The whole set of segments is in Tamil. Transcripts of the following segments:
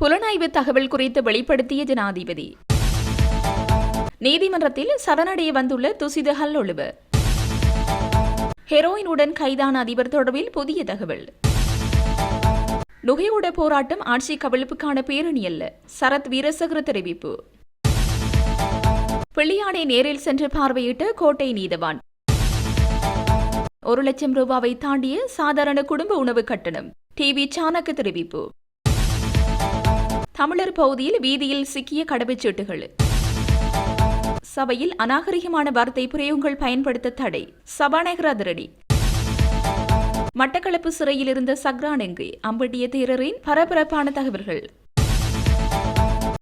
புலனாய்வு தகவல் குறித்து வெளிப்படுத்திய ஜனாதிபதி. நீதிமன்றத்தில் சரணடைய வந்துள்ள துசித ஹல்லொழுவு. ஹெரோயினுடன் கைதான அதிபர் தொடர்பில் புதிய தகவல். நுகையோட போராட்டம் ஆட்சி கவிழ்ப்புக்கான பேரணி அல்ல சரத் வீரசகர தெரிவிப்பு. பிள்ளையாடை நேரில் சென்று பார்வையிட்ட கோட்டை நீதவான். ஒரு லட்சம் ரூபாவை தாண்டிய சாதாரண குடும்ப உணவு கட்டணம் டிவி சாணக்கு தெரிவிப்பு. தமிழர் பகுதியில் வீதியில் சிக்கிய கடவுச்சீட்டுகள் சபையில் அநாகரிகமான வார்த்தை பிரயோகங்கள் பயன்படுத்த தடை. சபாநாயகர் அதிரடி. மட்டக்களப்பு சிறையில் இருந்த சக்ரானெங்கு அம்பட்டிய தேரரின் பரபரப்பான தகவல்கள்.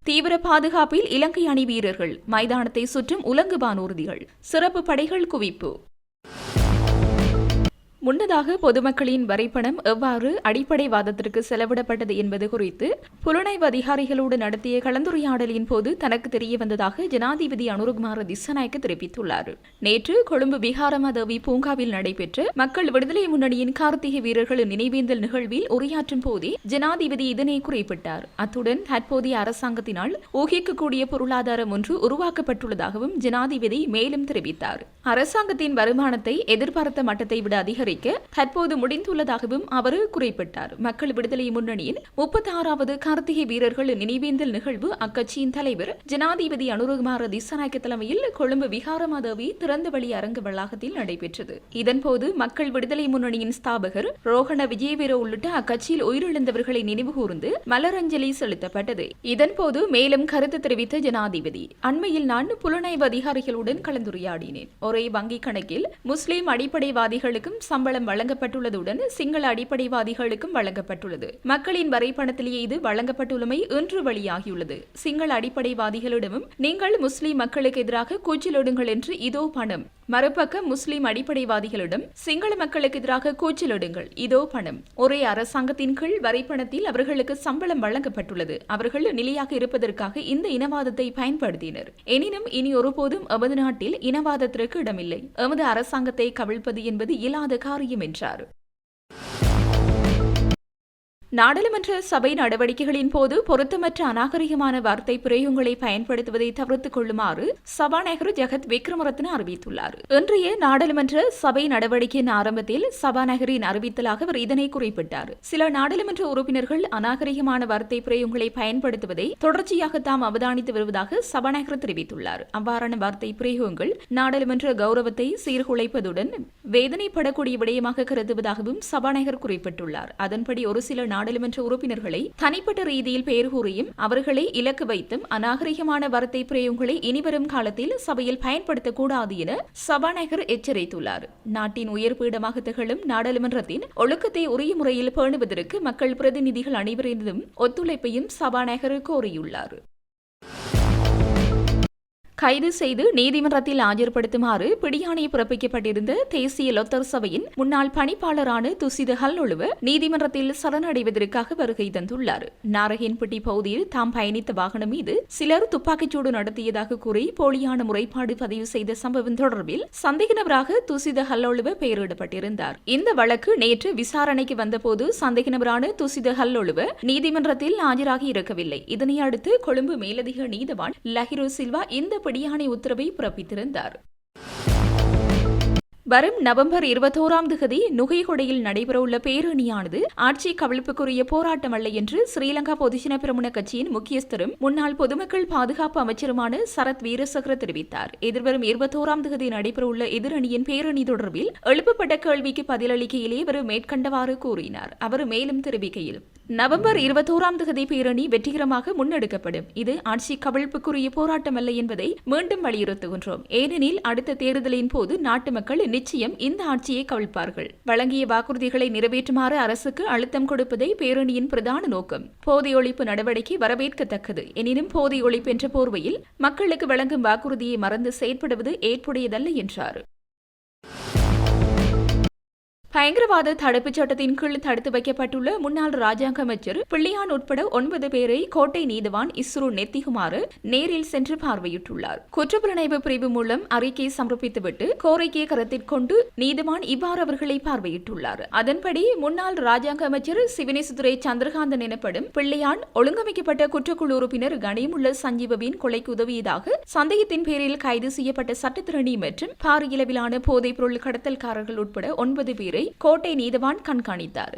தீவிர பாதுகாப்பில் இலங்கை அணி வீரர்கள் மைதானத்தை சுற்றும் உலங்கு வானூர்திகள் சிறப்பு படைகள் குவிப்பு. முன்னதாக பொதுமக்களின் வரைபடம் எவ்வாறு அடிப்படைவாதத்திற்கு செலவிடப்பட்டது என்பது குறித்து புலனாய்வு அதிகாரிகளோடு நடத்திய கலந்துரையாடலின் போது தனக்கு தெரிய வந்ததாக ஜனாதிபதி அனுருகுமார திசநாயக்க தெரிவித்துள்ளார். நேற்று கொழும்பு விகாரமாதேவி பூங்காவில் நடைபெற்ற மக்கள் விடுதலை முன்னணியின் கார்த்திகை வீரர்களின் நினைவேந்தல் நிகழ்வில் உரையாற்றும் போதே ஜனாதிபதி இதனை குறிப்பிட்டார். அத்துடன் தற்போதைய அரசாங்கத்தினால் ஊகிக்கக்கூடிய பொருளாதாரம் ஒன்று உருவாக்கப்பட்டுள்ளதாகவும் ஜனாதிபதி மேலும் தெரிவித்தார். அரசாங்கத்தின் வருமானத்தை எதிர்பார்த்த மட்டத்தை விட அதிகரிக்க தற்போது முடிந்துள்ளதாகவும் அவர் குறிப்பிட்டார். மக்கள் விடுதலை முன்னணியின் முப்பத்தி ஆறாவது கார்த்திகை வீரர்கள் நினைவேந்தல் நிகழ்வு அக்கட்சியின் தலைவர் ஜனாதிபதி அனுரகுமார திசநாயக்க தலைமையில் கொழும்பு விகாரமாதேவி திறந்தவெளி அரங்கு வளாகத்தில் நடைபெற்றது. இதன்போது மக்கள் விடுதலை முன்னணியின் ஸ்தாபகர் ரோஹண விஜயவீர உள்ளிட்ட அக்கட்சியில் உயிரிழந்தவர்களை நினைவுகூர்ந்து மலரஞ்சலி செலுத்தப்பட்டது. இதன்போது மேலும் கருத்து தெரிவித்த ஜனாதிபதி அண்மையில் நான் புலனாய்வு அதிகாரிகளுடன் கலந்துரையாடினேன். ஒரே வங்கிக் கணக்கில் முஸ்லிம் அடிப்படைவாதிகளுக்கும் சம சம்பளம் வழங்கப்பட்டுள்ளதுடன் சிங்கள அடிப்படைவாதிகளுக்கும் வழங்கப்பட்டுள்ளது. மக்களின் வரைபணத்திலேயே இது வழங்கப்பட்டுள்ளமை இன்று வெளியாகியுள்ளது. சிங்கள அடிப்படைவாதிகளிடமும் நீங்கள் முஸ்லிம் மக்களுக்கு எதிராக கூச்சலிடுங்கள் என்று இதோ பணம். மறுபக்கம் முஸ்லிம் அடிப்படைவாதிகளிடம் சிங்கள மக்களுக்கு எதிராக கூச்சலிடுங்கள். இதோ பணம். ஒரே அரசாங்கத்தின் கீழ் வரைபணத்தில் அவர்களுக்கு சம்பளம் வழங்கப்பட்டுள்ளது. அவர்கள் நிலையாக இருப்பதற்காக இந்த இனவாதத்தை பயன்படுத்தினர். எனினும் இனி ஒருபோதும் எமது நாட்டில் இனவாதத்திற்கு இடமில்லை. எமது அரசாங்கத்தை கவிழ்ப்பது என்பது இயலாத காரியம் என்றார். நாடாளுமன்ற சபை நடவடிக்கைகளின் போது பொருத்தமற்ற அநாகரிகமான வார்த்தை பிரயோகங்களை பயன்படுத்துவதை தவிர்த்துக் கொள்ளுமாறு சபாநாயகர் ஜெகத் விக்ரமரத்ன அறிவித்துள்ளார். இன்றைய நாடாளுமன்ற சபை நடவடிக்கையின் ஆரம்பத்தில் சபாநாயகரின் அறிவித்தலாக அவர் இதனை குறிப்பிட்டார். சில நாடாளுமன்ற உறுப்பினர்கள் அநாகரிகமான வார்த்தை பிரயோகங்களை பயன்படுத்துவதை தொடர்ச்சியாக தாம் அவதானித்து வருவதாக சபாநாயகர் தெரிவித்துள்ளார். அவ்வாறான வார்த்தை பிரயோகங்கள் நாடாளுமன்ற கௌரவத்தை சீர்குலைப்பதுடன் வேதனைப்படக்கூடிய விடயமாக கருதுவதாகவும் சபாநாயகர் குறிப்பிட்டுள்ளார். அதன்படி ஒரு சில நாடாளுமன்ற உறுப்பினர்களை தனிப்பட்ட ரீதியில் பெயர் கூறியும் அவர்களை இலக்கு வைத்தும் அநாகரிகமான வார்த்தை பிரயோகங்களை இனிவரும் காலத்தில் சபையில் பயன்படுத்தக்கூடாது என சபாநாயகர் எச்சரித்துள்ளார். நாட்டின் உயர் பீடமாக திகழும் நாடாளுமன்றத்தின் ஒழுக்கத்தை உரிய முறையில் பேணுவதற்கு மக்கள் பிரதிநிதிகள் அனைவரினதும் ஒத்துழைப்பையும் சபாநாயகர் கோரியுள்ளார். கைது செய்து நீதிமன்றத்தில் ஆஜர்படுத்துமாறு பிடியாணை பிறப்பிக்கப்பட்டிருந்த தேசிய லொத்தர் சபையின் முன்னாள் பணிப்பாளரான துசித ஹல்லொழுவ நீதிமன்றத்தில் சரணடைவதற்காக வருகை தந்துள்ளார். நாரகின்பட்டி பகுதியில் தாம் பயணித்த வாகனம் மீது சிலர் துப்பாக்கிச்சூடு நடத்தியதாக கூறி போலியான முறைப்பாடு பதிவு செய்த சம்பவம் தொடர்பில் சந்தேக நபராக துசித ஹல்லொழுவ பெயரிடப்பட்டிருந்தார். இந்த வழக்கு நேற்று விசாரணைக்கு வந்தபோது சந்தேக நபரான துசித ஹல்லொழுவ நீதிமன்றத்தில் ஆஜராகி இருக்கவில்லை. இதனையடுத்து கொழும்பு மேலதிக நீதவான் லஹிரு சில்வா இந்த பிடியாணை உத்தரவை பிறப்பித்திருந்தார். வரும் நவம்பர் இருபத்தோராம் திகதி நுகைகொடையில் நடைபெறவுள்ள பேரணியானது ஆட்சி கவிழ்ப்புக்குரிய போராட்டம் அல்ல என்று ஸ்ரீலங்கா பொதுஜன பிரமுன கட்சியின் முக்கியஸ்தரும் முன்னாள் பொதுமக்கள் பாதுகாப்பு அமைச்சருமான சரத் வீரசகர தெரிவித்தார். எதிர்வரும் இருபத்தோராம் திகதி நடைபெறவுள்ள எதிரணியின் பேரணி தொடர்பில் எழுப்பப்பட்ட கேள்விக்கு பதிலளிக்கையிலே அவர் மேற்கண்டவாறு கூறினார். அவர் மேலும் தெரிவிக்கையில் நவம்பர் இருபத்தோராம் தேதி பேரணி வெற்றிகரமாக முன்னெடுக்கப்படும். இது ஆட்சி கவிழ்ப்புக்குரிய போராட்டம் அல்ல என்பதை மீண்டும் வலியுறுத்துகின்றோம். ஏனெனில் அடுத்த தேர்தலின் போது நாட்டு மக்கள் நிச்சயம் இந்த ஆட்சியை கவிழ்ப்பார்கள். வழங்கிய வாக்குறுதிகளை நிறைவேற்றுமாறு அரசுக்கு அழுத்தம் கொடுப்பதே பேரணியின் பிரதான நோக்கம். போதை ஒழிப்பு நடவடிக்கை வரவேற்கத்தக்கது. எனினும் போதை ஒழிப்பு என்ற போர்வையில் மக்களுக்கு வழங்கும் வாக்குறுதியை மறந்து செயற்படுவது ஏற்புடையதல்ல என்றார். பயங்கரவாத தடுப்புச் சட்டத்தின் கீழ் தடுத்து வைக்கப்பட்டுள்ள முன்னாள் ராஜாங்க அமைச்சர் பிள்ளையான் உட்பட ஒன்பது பேரை கோட்டை நீதிவான் இஸ்ரோ நெத்திகுமாறு நேரில் சென்று பார்வையிட்டுள்ளார். குற்றப்புலனாய்வு பிரிவு மூலம் அறிக்கை சமர்ப்பித்துவிட்டு கோரிக்கையை கருத்தில் கொண்டு நீதிவான் இவ்வாறு அவர்களை பார்வையிட்டுள்ளார். அதன்படி முன்னாள் ராஜாங்க அமைச்சர் சிவனேசுதுரை சந்திரகாந்தன் எனப்படும் பிள்ளையான் ஒழுங்கமைக்கப்பட்ட குற்றக்குழு உறுப்பினர் கனியமுள்ள சஞ்சீவவின் கொலைக்கு உதவியதாக சந்தேகத்தின் பேரில் கைது செய்யப்பட்ட சட்டத்திரணி மற்றும் பாரியளவிலான போதைப் பொருள் கடத்தல்காரர்கள் உட்பட ஒன்பது பேரை கோட்டை நீதவான் கண்காணித்தார்.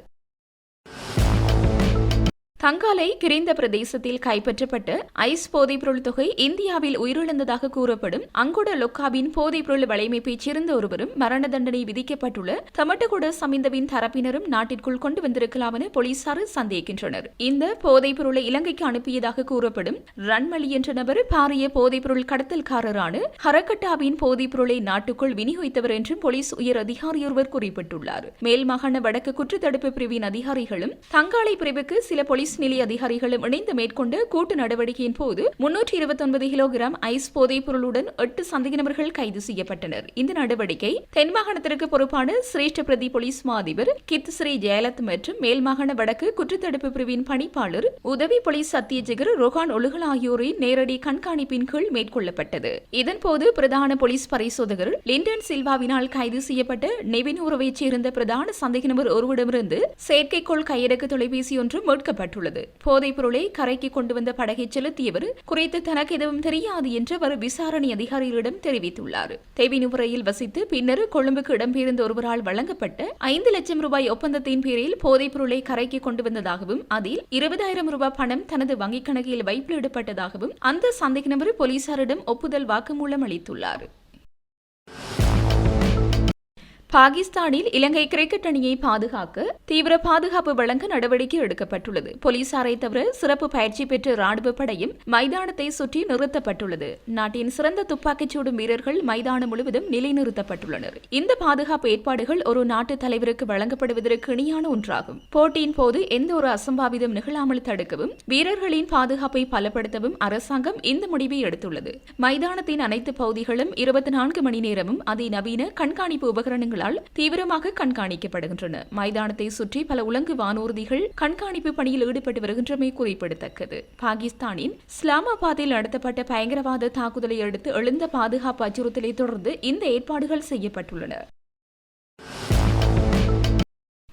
தங்காலை கிரிந்த பிரதேசத்தில் கைப்பற்றப்பட்டு ஐஸ் போதைப்பொருள் தொகை இந்தியாவில் உயிரிழந்ததாக கூறப்படும் அங்குட லொக்காவின் போதைப்பொருள் வலையமைப்பைச் சேர்ந்த ஒருவரும் மரண தண்டனை விதிக்கப்பட்டுள்ள தமட்டுகுட சமிந்தவின் தரப்பினரும் நாட்டிற்குள் கொண்டு வந்திருக்கலாம் என போலீசார் சந்தேகின்றனர் இந்த போதைப்பொருளை இலங்கைக்கு அனுப்பியதாக கூறப்படும் ரன்மலி என்ற நபர் பாரிய போதைப்பொருள் கடத்தல்காரரான ஹரகட்டாவின் போதைப்பொருளை நாட்டுக்குள் விநியோகித்தவர் என்றும் போலீஸ் உயர் அதிகாரியொருவர் குறிப்பிட்டுள்ளார். மேல் மாகாண வடக்கு குற்றத்தடுப்பு பிரிவின் அதிகாரிகளும் தங்காலை பிரிவுக்கு சில போலீஸ் நிலைய அதிகாரிகளும் இணைந்து மேற்கொண்ட கூட்டு நடவடிக்கையின் போது முன்னூற்றி இருபத்தி ஒன்பது கிலோகிராம் ஐஸ் போதைப் பொருளுடன் எட்டு சந்தேக நபர்கள் கைது செய்யப்பட்டனர். இந்த நடவடிக்கை தென் மாகாணத்திற்கு பொறுப்பான சிரேஷ்ட பிரதி போலீஸ் மாதிபர் கித் ஸ்ரீ ஜெயலத் மற்றும் மேல் மாகாண வடக்கு குற்றத்தடுப்பு பிரிவின் பணிப்பாளர் உதவி போலீஸ் சத்தியஜிகர் ரொஹான் ஒழுகல் ஆகியோரின் நேரடி கண்காணிப்பின் கீழ் மேற்கொள்ளப்பட்டது. இதன்போது பிரதான போலீஸ் பரிசோதகர் லிண்டன் சில்வாவினால் கைது செய்யப்பட்ட நெவினூரவைச் சேர்ந்த பிரதான சந்தேக நபர் ஒருவரிடமிருந்து செயற்கைக்கோள் கையடக்கு தொலைபேசி ஒன்று மீட்கப்பட்டுள்ளது. போதைப் பொருளை கரைக்கு கொண்டு வந்த படகை செலுத்தியவர் குறித்து தனக்கு எதுவும் தெரியாது என்று அவர் விசாரணை அதிகாரிகளிடம் தெரிவித்துள்ளார். தேவினுரையில் வசித்து பின்னர் கொழும்புக்கு இடம்பெயர்ந்த ஒருவரால் வழங்கப்பட்ட ஐந்து லட்சம் ரூபாய் ஒப்பந்தத்தின் பேரில் போதைப் பொருளை கரைக்கு கொண்டு வந்ததாகவும் அதில் இருபதாயிரம் ரூபாய் பணம் தனது வங்கிக் கணக்கில் வைப்பிலிடப்பட்டதாகவும் அந்த சந்தேக நபர் போலீசாரிடம் ஒப்புதல் வாக்குமூலம் அளித்துள்ளார். பாகிஸ்தானில் இலங்கை கிரிக்கெட் அணியை பாதுகாக்க தீவிர பாதுகாப்பு வழங்க நடவடிக்கை எடுக்கப்பட்டுள்ளது. போலீசாரை தவிர சிறப்பு பயிற்சி பெற்ற ராணுவ படையும் மைதானத்தை சுற்றி நிறுத்தப்பட்டுள்ளது. நாட்டின் சிறந்த துப்பாக்கிச் சூடும் வீரர்கள் மைதானம் முழுவதும் நிலைநிறுத்தப்பட்டுள்ளனர். இந்த பாதுகாப்பு ஏற்பாடுகள் ஒரு நாட்டு தலைவருக்கு வழங்கப்படுவதற்கு இணையான ஒன்றாகும். போட்டியின் போது எந்த ஒரு அசம்பாவிதம் நிகழாமல் தடுக்கவும் வீரர்களின் பாதுகாப்பை பலப்படுத்தவும் அரசாங்கம் இந்த முடிவை எடுத்துள்ளது. மைதானத்தின் அனைத்து பகுதிகளும் இருபத்தி நான்கு மணி நேரமும் அதிநவீன கண்காணிப்பு உபகரணங்களால் வாகனங்களால் தீவிரமாக கண்காணிக்கப்படுகின்றன. மைதானத்தை சுற்றி பல உலங்கு வானூர்திகள் கண்காணிப்பு பணியில் ஈடுபட்டு வருகின்றமை குறிப்பிடத்தக்கது. பாகிஸ்தானின் இஸ்லாமாபாத்தில் நடத்தப்பட்ட பயங்கரவாத தாக்குதலை அடுத்து எழுந்த பாதுகாப்பு அச்சுறுத்தலை தொடர்ந்து இந்த ஏற்பாடுகள் செய்யப்பட்டுள்ளன.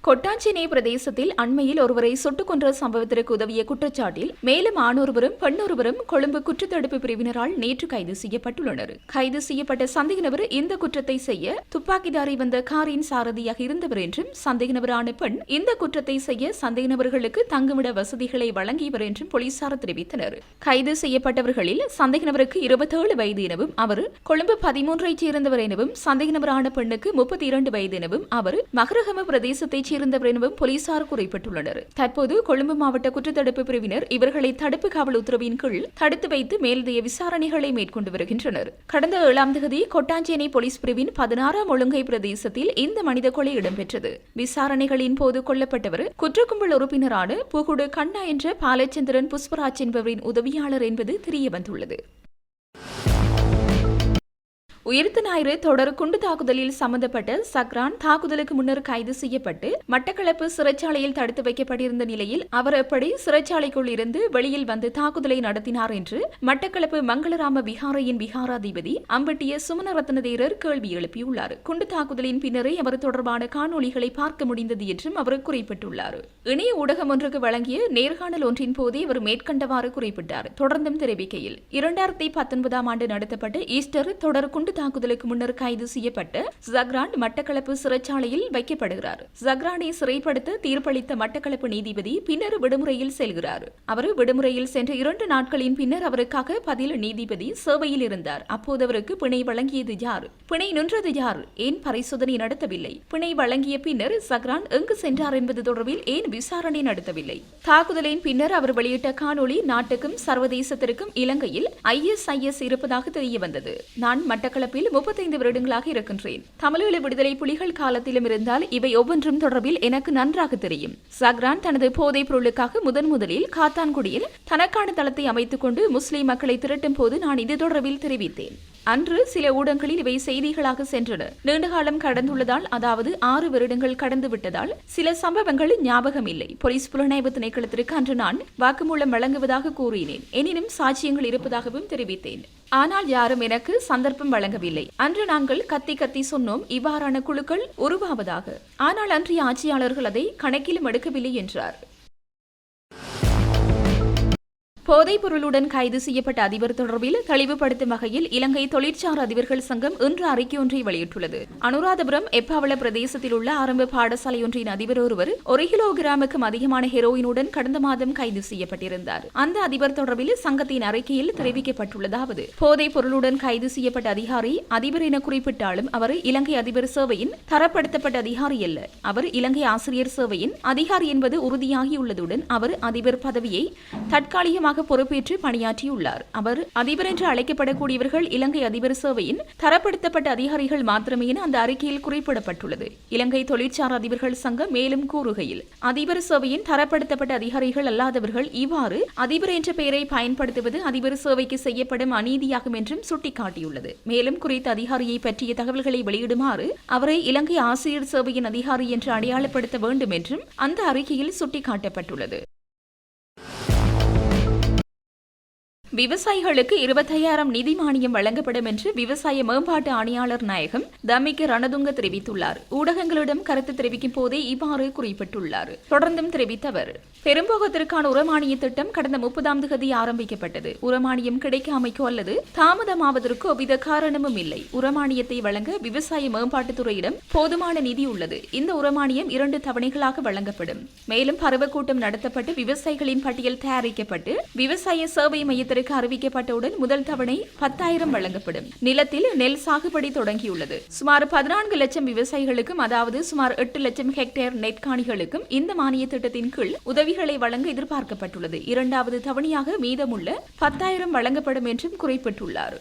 கொட்டாஞ்சினை பிரதேசத்தில் அண்மையில் ஒருவரை சுட்டுக் கொன்ற சம்பவத்திற்கு உதவிய குற்றச்சாட்டில் மேலும் ஆணொருவரும் பெண்ணொருவரும் கொழும்பு குற்றத்தடுப்பு பிரிவினரால் நேற்று கைது செய்யப்பட்டுள்ளனர். கைது செய்யப்பட்ட சந்தேக நபர் இந்த குற்றத்தை செய்ய துப்பாக்கிதாரி வந்த காரின் சாரதியாக இருந்தவர் என்றும் சந்தேக நபரான பெண் இந்த குற்றத்தை செய்ய சந்தேக நபர்களுக்கு தங்குமிட வசதிகளை வழங்கியவர் என்றும் போலீசார் தெரிவித்தனர். கைது செய்யப்பட்டவர்களில் சந்தேக நபருக்கு இருபத்தேழு வயது எனவும் அவர் கொழும்பு பதிமூன்றைச் சேர்ந்தவர் எனவும் சந்தேக நபரான பெண்ணுக்கு முப்பத்தி இரண்டு வயது எனவும் அவர் மகரகம பிரதேசத்தைச் சேர்ந்தவர் எனவும் போலீசார் குறிப்பிட்டுள்ளனர். தற்போது கொழும்பு மாவட்ட குற்றத்தடுப்பு பிரிவினர் இவர்களை தடுப்பு காவல் உத்தரவின் கீழ் தடுத்து வைத்து மேலதிக விசாரணைகளை மேற்கொண்டு வருகின்றனர். கடந்த ஏழாம் தேதி கொட்டாஞ்சேனை போலீஸ் பிரிவின் பதினாறாம் ஒழுங்கை பிரதேசத்தில் இந்த மனித கொலை இடம்பெற்றது. விசாரணைகளின் போது கொல்லப்பட்டவர் குற்றக்கும்பல் உறுப்பினரான புகுடு கண்ணா என்ற பாலச்சந்திரன் புஷ்பராஜ் என்பவரின் உதவியாளர் என்பது தெரியவந்துள்ளது. உயிர்த்த ஞாயிறு தொடர் குண்டு தாக்குதலில் சம்பந்தப்பட்ட சக்ரான் தாக்குதலுக்கு முன்னர் கைது செய்யப்பட்டு மட்டக்களப்பு சிறைச்சாலையில் தடுத்து வைக்கப்பட்டிருந்த நிலையில் அவர் எப்படி சிறைச்சாலைக்குள் இருந்து வெளியில் வந்து தாக்குதலை நடத்தினார் என்று மட்டக்களப்பு மங்களராம விஹாரையின் விஹாராதிபதி அம்பட்டிய சுமனரத்ன தேரர் கேள்வி எழுப்பியுள்ளார். குண்டு தாக்குதலின் பின்னரே அவர் தொடர்பான காணொளிகளை பார்க்க முடிந்தது என்றும் அவர் குறிப்பிட்டுள்ளார். இணைய ஊடகம் ஒன்றுக்கு வழங்கிய நேர்காணல் ஒன்றின் போதே அவர் மேற்கண்டவாறு குறிப்பிட்டார். தொடர்ந்தும் தெரிவிக்கையில் இரண்டாயிரத்தி பத்தொன்பதாம் ஆண்டு நடத்தப்பட்ட ஈஸ்டர் தொடர் குண்டு தாக்குதலுக்கு முன்னர் கைது செய்யப்பட்டு ஜக்ரான் மட்டக்களப்பு சிறைச்சாலையில் வைக்கப்படுகிறார். ஜக்ரானை சிறைப்படுத்த தீர்ப்பளித்த மட்டக்களப்பு நீதிபதி பின்னர் விடுமுறையில் செல்கிறார். அவர் விடுமுறையில் சென்ற இரண்டு நாட்களின் பின்னர் அவருக்காக பதில் நீதிபதி சேவையில் இருந்தார். அப்போது அவருக்கு பிணை வழங்கியது யார்? பிணை நின்றது யார்? ஏன் பரிசோதனை நடத்தவில்லை? பிணை வழங்கிய பின்னர் சக்ரான் எங்கு சென்றார் என்பது தொடர்பில் ஏன் விசாரணை நடத்தவில்லை? தாக்குதலின் பின்னர் அவர் வெளியிட்ட காணொளி நாட்டுக்கும் சர்வதேசத்திற்கும் இலங்கையில் ஐஎஸ்ஐஎஸ் இருப்பதாக தெரிய வந்தது நான் மட்டக்களப்பு மட்டக்களப்பில் முப்பத்தைந்து வருடங்களாக இருக்கின்றேன். தமிழீழ விடுதலை புலிகள் காலத்திலும் இருந்தால் இவை ஒவ்வொன்றும் தொடர்பில் எனக்கு நன்றாக தெரியும். சக்ரான் தனது போதைப் பொருளுக்காக முதன் முதலில் காத்தான்குடியில் தனக்கான தளத்தை அமைத்துக் கொண்டு முஸ்லிம் மக்களை திரட்டும் போது நான் இது தொடர்பில் தெரிவித்தேன். அன்று சில ஊடகங்களில் இவை செய்திகளாக சென்றன. நீண்டகாலம் கடந்துள்ளதால் அதாவது ஆறு வருடங்கள் கடந்து விட்டதால் சில சம்பவங்கள் ஞாபகம் இல்லை போலீஸ் புலனாய்வு திணைக்களத்திற்கு அன்று நான் வாக்குமூலம் வழங்குவதாக கூறினேன். எனினும் சாட்சியங்கள் இருப்பதாகவும் தெரிவித்தேன். ஆனால் யாரும் எனக்கு சந்தர்ப்பம் வழங்கவில்லை. அன்று நாங்கள் கத்தி கத்தி சொன்னோம். இவ்வாறான குழுக்கள் உருவாவதாக. ஆனால் அன்றைய ஆட்சியாளர்கள் அதை கணக்கிலும் எடுக்கவில்லை என்றார். போதைப் பொருளுடன் கைது செய்யப்பட்ட அதிபர் தொடர்பில் தெளிவுபடுத்தும் வகையில் இலங்கை தொழிற்சார் அதிபர்கள் சங்கம் இன்று அறிக்கை ஒன்றை வெளியிட்டுள்ளது. அனுராதபுரம் எப்பாவள பிரதேசத்தில் உள்ள ஆரம்ப பாடசாலை ஒன்றின் அதிபர் ஒருவர் ஒரு கிலோகிராமுக்கும் அதிகமான ஹெரோயினுடன் கடந்த மாதம் கைது செய்யப்பட்டிருந்தார். அந்த அதிபர் தொடர்பில் சங்கத்தின் அறிக்கையில் தெரிவிக்கப்பட்டுள்ளதாவது போதைப் பொருளுடன் கைது செய்யப்பட்ட அதிகாரி அதிபர் என குறிப்பிட்டாலும் அவர் இலங்கை அதிபர் சேவையின் தரப்படுத்தப்பட்ட அதிகாரி அல்ல. அவர் இலங்கை ஆசிரியர் சேவையின் அதிகாரி என்பது உறுதியாகியுள்ளதுடன் அவர் அதிபர் பதவியை தற்காலிகமாக அதிபராக பொறுப்பேற்று பணியாற்றியுள்ளார். அவர் அதிபர் என்று அழைக்கப்படக்கூடியவர்கள் இலங்கை அதிபர் சேவையின் தரப்படுத்தப்பட்ட அதிகாரிகள் மாத்திரமே என அந்த அறிக்கையில் குறிப்பிடப்பட்டுள்ளது. இலங்கை தொழிற்சார் அதிபர்கள் சங்கம் மேலும் கூறுகையில் அதிபர் சேவையின் தரப்படுத்தப்பட்ட அதிகாரிகள் அல்லாதவர்கள் இவ்வாறு அதிபர் என்ற பெயரை பயன்படுத்துவது அதிபர் சேவைக்கு செய்யப்படும் அநீதியாகும் என்றும் சுட்டிக்காட்டியுள்ளது. மேலும் குறித்த அதிகாரியை பற்றிய தகவல்களை வெளியிடுமாறு அவரை இலங்கை ஆசிரியர் சேவையின் அதிகாரி என்று அடையாளப்படுத்த வேண்டும் என்றும் அந்த அறிக்கையில் சுட்டிக்காட்டப்பட்டுள்ளது. விவசாயிகளுக்கு இருபத்தையாயிரம் நிதி மானியம் வழங்கப்படும் என்று விவசாய மேம்பாட்டு ஆணையாளர் நாயகம் தமிக்கு ரணதுங்க தெரிவித்துள்ளார். ஊடகங்களிடம் கருத்து தெரிவிக்கும் போதே இவ்வாறு குறிப்பிட்டுள்ளார். தொடர்ந்தும் தெரிவித்த அவர் பெரும்போகத்திற்கான உரமானிய திட்டம் கடந்த முப்பதாம் தேதி ஆரம்பிக்கப்பட்டது. உரமானியம் கிடைக்காமைக்கோ அல்லது தாமதமாவதற்கோ வித காரணமும் இல்லை. உரமானியத்தை வழங்க விவசாய மேம்பாட்டுத்துறையிடம் போதுமான நிதி உள்ளது. இந்த உரமானியம் இரண்டு தவணைகளாக வழங்கப்படும். மேலும் பருவக்கூட்டம் நடத்தப்பட்டு விவசாயிகளின் பட்டியல் தயாரிக்கப்பட்டு விவசாய சேவை மையத்திற்கு அவர்களுக்கு அறிவிக்கப்பட்டவுடன் முதல் தவணை பத்தாயிரம் வழங்கப்படும். நிலத்தில் நெல் சாகுபடி தொடங்கியுள்ளது. சுமார் பதினான்கு லட்சம் விவசாயிகளுக்கும் அதாவது சுமார் எட்டு லட்சம் ஹெக்டேர் நெற்காணிகளுக்கும் இந்த மானிய திட்டத்தின் கீழ் உதவிகளை வழங்க எதிர்பார்க்கப்பட்டுள்ளது. இரண்டாவது தவணையாக மீதமுள்ள பத்தாயிரம் வழங்கப்படும் என்றும் குறிப்பிட்டுள்ளார்.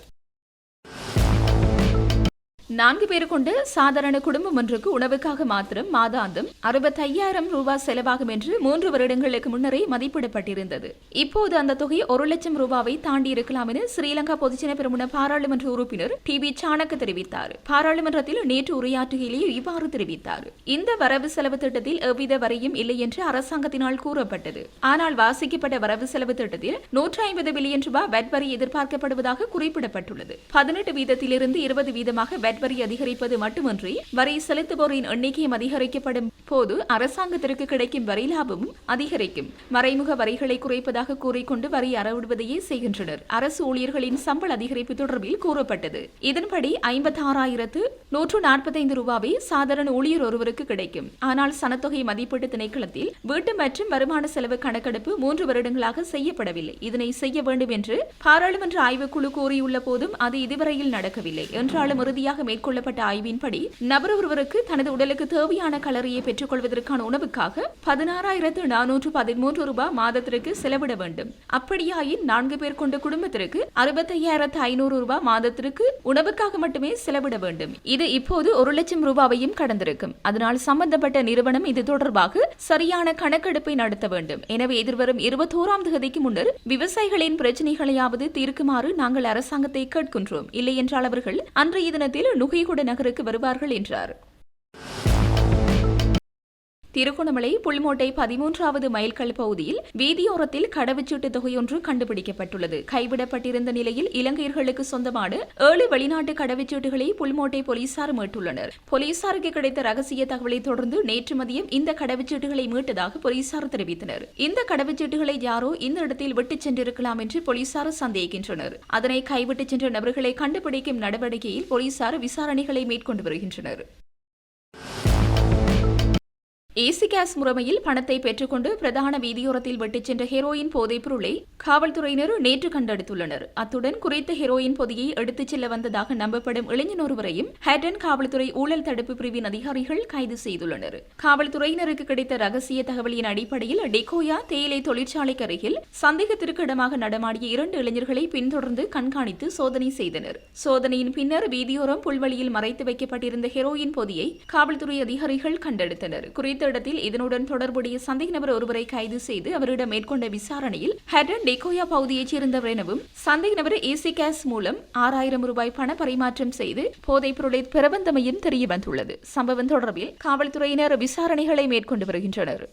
நான்கு பேர் கொண்ட சாதாரண குடும்பம் ஒன்றுக்கு உணவுக்காக மாத்திரம் மாதாந்தம் அறுபத்தையாயிரம் ரூபாய் செலவாகும் என்று மூன்று வருடங்களுக்கு முன்னரே மதிப்பிடப்பட்டிருந்தது. இப்போது அந்த தொகை ஒரு லட்சம் ரூபாவை தாண்டி இருக்கலாம் என ஸ்ரீலங்கா பொதுஜன பெருமுன பாராளுமன்ற உறுப்பினர் டி வி சாணக்க தெரிவித்தார். பாராளுமன்றத்தில் நேற்று உரையாற்றுகையிலேயே இவ்வாறு தெரிவித்தார். இந்த வரவு செலவு திட்டத்தில் எவ்வித வரையும் இல்லை என்று அரசாங்கத்தினால் கூறப்பட்டது. ஆனால் வாசிக்கப்பட்ட வரவு செலவு திட்டத்தில் நூற்றி ஐம்பது பில்லியன் ரூபாய் வரி எதிர்பார்க்கப்படுவதாக குறிப்பிடப்பட்டுள்ளது. பதினெட்டு வீதத்திலிருந்து இருபது வீதமாக வெட் வரி அதிகரிப்பது மட்டுமன்றி வரி செலுத்துவோரின் எண்ணிக்கையும் அதிகரிக்கப்படும் போது அரசாங்கத்திற்கு கிடைக்கும் வரி லாபமும் அதிகரிக்கும். மறைமுக வரிகளை குறைப்பதாக கூறிக்கொண்டு வரி அறவிடுவதையே செய்கின்றனர். அரசு ஊழியர்களின் சம்பள அதிகரிப்பு தொடர்பில் கூறப்பட்டது. இதன்படி ஐம்பத்தி ஆறாயிரத்து நூற்று நாற்பத்தைந்து ரூபாவை சாதாரண ஊழியர் ஒருவருக்கு கிடைக்கும். ஆனால் சனத்தொகை மதிப்பீட்டு திணைக்களத்தில் வீட்டு மற்றும் வருமான செலவு கணக்கெடுப்பு மூன்று வருடங்களாக செய்யப்படவில்லை. இதனை செய்ய வேண்டும் என்று பாராளுமன்ற ஆய்வுக்குழு கூறியுள்ள போதும் அது இதுவரையில் நடக்கவில்லை. என்றாலும் இறுதியாக மேற்கொள்ளப்பட்ட ஆய்வின்படி நபர் ஒருவருக்கு தனது உடலுக்கு தேவையான கலரியை பெற்றுக் கொள்வதற்கான உணவுக்காக பதினாறாயிரத்து நானூற்று பதிமூன்று ரூபாய் மாதத்திற்கு செலவிட வேண்டும். அப்படியாயின் நான்கு பேர் கொண்ட குடும்பத்திற்கு அறுபத்தையாயிரத்து ஐநூறு ரூபாய் மாதத்திற்கு உணவுக்காக மட்டுமே செலவிட வேண்டும். இது இப்போது ஒரு லட்சம் ரூபாவையும் கடந்திருக்கும். அதனால் சம்பந்தப்பட்ட நிறுவனம் இது தொடர்பாக சரியான கணக்கெடுப்பை நடத்த வேண்டும். எனவே எதிர்வரும் இருபத்தோராம் தேதிக்கு முன்னர் விவசாயிகளின் பிரச்சனைகளையாவது தீர்க்குமாறு நாங்கள் அரசாங்கத்தை கேட்கின்றோம். இல்லை என்றால் அவர்கள் அன்றைய தினத்தில் நுகைகுட நகருக்கு வருவார்கள் என்றார். திருகோணமலை புல்மோட்டை பதிமூன்றாவது மைல்கல் பகுதியில் வீதியோரத்தில் கடவுச்சீட்டு தொகையொன்று கண்டுபிடிக்கப்பட்டுள்ளது. கைவிடப்பட்டிருந்த நிலையில் இலங்கையர்களுக்கு சொந்தமான ஏழு வெளிநாட்டு கடவுச்சீட்டுகளை புல்மோட்டை போலீசார் மீட்டுள்ளனர். போலீசாருக்கு கிடைத்த ரகசிய தகவலை தொடர்ந்து நேற்று மதியம் இந்த கடவுச்சீட்டுகளை மீட்டதாக போலீசார் தெரிவித்தனர். இந்த கடவுச்சீட்டுகளை யாரோ இந்த இடத்தில் விட்டுச் சென்றிருக்கலாம் என்று போலீசார் சந்தேகிக்கின்றனர். அதனை கைவிட்டுச் சென்ற நபர்களை கண்டுபிடிக்கும் நடவடிக்கையில் போலீசார் விசாரணைகளை மேற்கொண்டு வருகின்றனர். ஏசி கேஸ் முறைமையில் பணத்தை பெற்றுக்கொண்டு பிரதான வீதியோரத்தில் வெட்டிச் சென்ற ஹெரோயின் போதைப் பொருளை காவல்துறையினர் நேற்று கண்டெடுத்துள்ளனர். அத்துடன் குறித்த ஹெரோயின் பொதியை எடுத்துச் செல்ல வந்ததாக நம்பப்படும் இளைஞன் ஒருவரையும் ஹேட்டன் காவல்துறை ஊழல் தடுப்பு பிரிவின் அதிகாரிகள் கைது செய்துள்ளனர். காவல்துறையினருக்கு கிடைத்த ரகசிய தகவலின் அடிப்படையில் டெகோயா தேயிலை தொழிற்சாலைக்கு அருகில் சந்தேகத்திற்கு இடமாக நடமாடிய இரண்டு இளைஞர்களை பின்தொடர்ந்து கண்காணித்து சோதனை செய்தனர். சோதனையின் பின்னர் வீதியோரம் புல்வெளியில் மறைத்து வைக்கப்பட்டிருந்த ஹெரோயின் பொதியை காவல்துறை அதிகாரிகள் கண்டெடுத்தனர். குறித்த இடத்தில் இதனுடன் தொடர்புடைய சந்தேக நபர் ஒருவரை கைது செய்து அவரிடம் மேற்கொண்ட விசாரணையில் ஹெட்ரன் டெகோயா பகுதியைச் சேர்ந்தவர் எனவும் சந்தேக நபர் ஏசி கேஸ் மூலம் ஆறாயிரம் ரூபாய் பண பரிமாற்றம் செய்து போதைப் பொருளை பிரபந்தமையும் தெரிய வந்துள்ளது சம்பவம் தொடர்பில் காவல்துறையினர் விசாரணைகளை மேற்கொண்டு வருகின்றனர்.